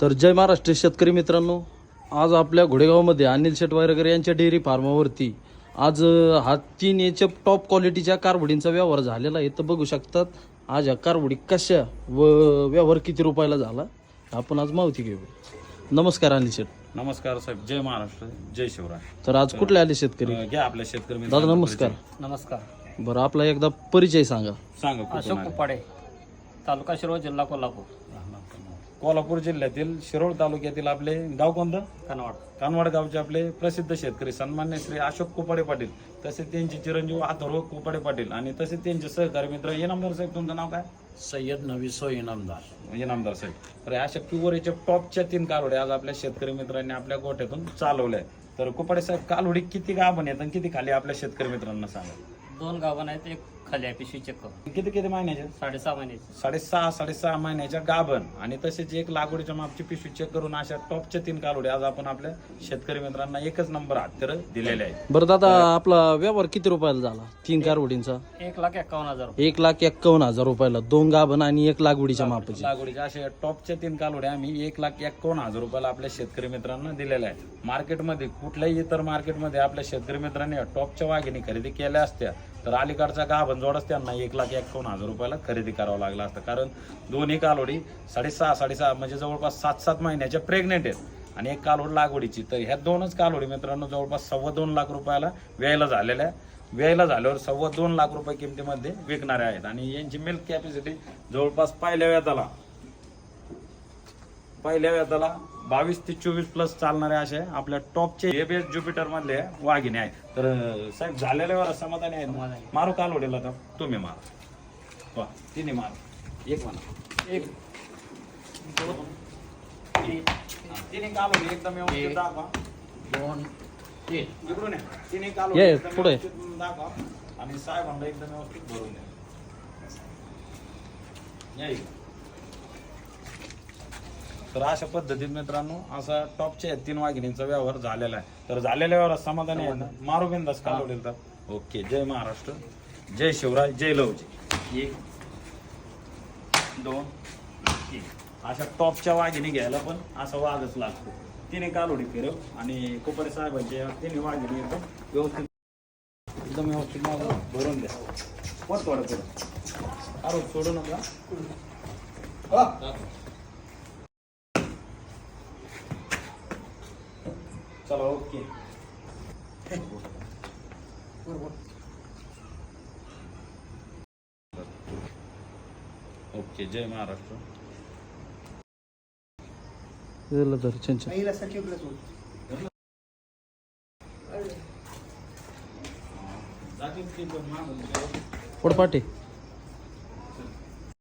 तर जय महाराष्ट्र शेतकरी मित्रांनो. आज आपल्या घोडेगावमध्ये अनिल शेट वायरकर यांच्या डेअरी फार्मावरती आज अं, हा तीन याच्या टॉप क्वालिटीच्या कारवडींचा व्यवहार झालेला आहे. तर बघू शकतात आज ह्या कारवडी कशा व व्यवहार किती रुपयाला झाला आपण आज माहिती घेऊ नमस्कार अनिल शेट नमस्कार साहेब जय महाराष्ट्र जय शिवराय. तर आज कुठले आले शेतकरी? घ्या आपल्या शेतकरी दादा नमस्कार. नमस्कार. बरं आपला एकदा परिचय सांगा. सांगा अशोक? कुपाडे तालुका शिरोळ जिल्हा कोल्हापूर. कोल्हापूर जिल्ह्यातील शिरोळ तालुक्यातील आपले गाव कोणतं? कनवाड. कानवाड गावचे आपले प्रसिद्ध शेतकरी सन्मान्य श्री अशोक कुपाडे पाटील. तसेच त्यांचे चिरंजीव अथर्व कुपाडे पाटील आणि तसेच त्यांचे सहकारी मित्र इनामदार साहेब तुमचं नाव काय? सय्यद नवीसो इनामदार इनामदार साहेब. तर अशा प्युअरच्या टॉपच्या तीन कालोड्या आज आपल्या शेतकरी मित्रांनी आपल्या गोठ्यातून चालवल्या तर कुपाडे साहेब कालोडी किती गाभण आहेत आणि किती खाली आपल्या शेतकरी मित्रांना सांगा. दोन गावन आहेत. एक खाली आहे पिशवी चक्क किती किती महिन्याचे? साडेसहा महिन्याची. साडेसहा साडेसहा महिन्याच्या गाभण. आणि तसेच एक लागवडीच्या मापची पिशवी चेक करून अशा टॉपच्या तीन कालोडी आज आपण आपल्या शेतकरी मित्रांना एकच नंबर हत्यारं दिलेले आहेत. बरं दादा आपला व्यवहार किती रुपयाला झाला? तीन कारवडींचा एक लाख एकावन्न हजार रुपये. एक लाख एक्कावन्न हजार रुपयाला. दोन गाभण आणि एक लागवडीच्या मापाची. लागवडीच्या अशा टॉपच्या तीन कालोड्या आम्ही एक लाख एकावन्न हजार रुपयाला आपल्या शेतकरी मित्रांना दिलेल्या आहेत. मार्केटमध्ये कुठल्याही इतर मार्केटमध्ये आपल्या शेतकरी मित्रांनी या टॉपच्या वाघिणी खरेदी केल्या असत्या. तर अलीकडचा गाभणजोडच त्यांना एक लाख एकावन्न हजार रुपयाला खरेदी करावं लागला असतं. कारण दोन्ही कालोडी साडेसहा साडेसहा म्हणजे जवळपास सात सात महिन्याच्या प्रेग्नेंट आहेत. आणि एक कालोड लागवडीची. तर ह्या दोनच कालोडी मित्रांनो जवळपास सव्वा दोन लाख रुपयाला व्यायला झालेल्या व्यायला झाल्यावर सव्वा दोन लाख रुपये किमतीमध्ये विकणारे आहेत. आणि यांची मिल्क कॅपॅसिटी जवळपास पहिल्या व्याजाला पहिल्या व्याजाला बावीस ते चोवीस प्लस चालणारे असे आपल्या टॉपचे एबीएस ज्युपिटर मधले वाघिणी आहे तर साहेब झालेल्यावर समाधानी आहेत ना? मारू काल ओढेला तर? तुम्ही मार. वा तिन्ही मार एक म्हणा. एक. हा, तिन्ही काल ओढे एकदम व्यवस्थित दाखवा. दोन. तीन. इकडून या. तिन्ही काल पुढे. दाखवा. आणि साहेबांना एकदम व्यवस्थित भरून द्या. तर अशा पद्धतीत मित्रांनो असा टॉपच्या तीन वाघिणींचा व्यवहार झालेला आहे. तर झालेल्या व्यवहार समाधानी आहे ना? मारू बिंदास का आवडेल तर ओके जय महाराष्ट्र. जय शिवराय जय लवजी. एक दोन तीन. अशा टॉपच्या वाघिणी घ्यायला पण असा वाघच लागतो. तिने कालोडी फिरव आणि कोपरे साहेबांचे तिन्ही वाघिणी एकदम व्यवस्थित. एकदम व्यवस्थित मागं भरून द्या. थोडं थोडं अरे सोडू नका. चला ओके. ओके जय महाराष्ट्र. दिलं तर. पुढं पाठी.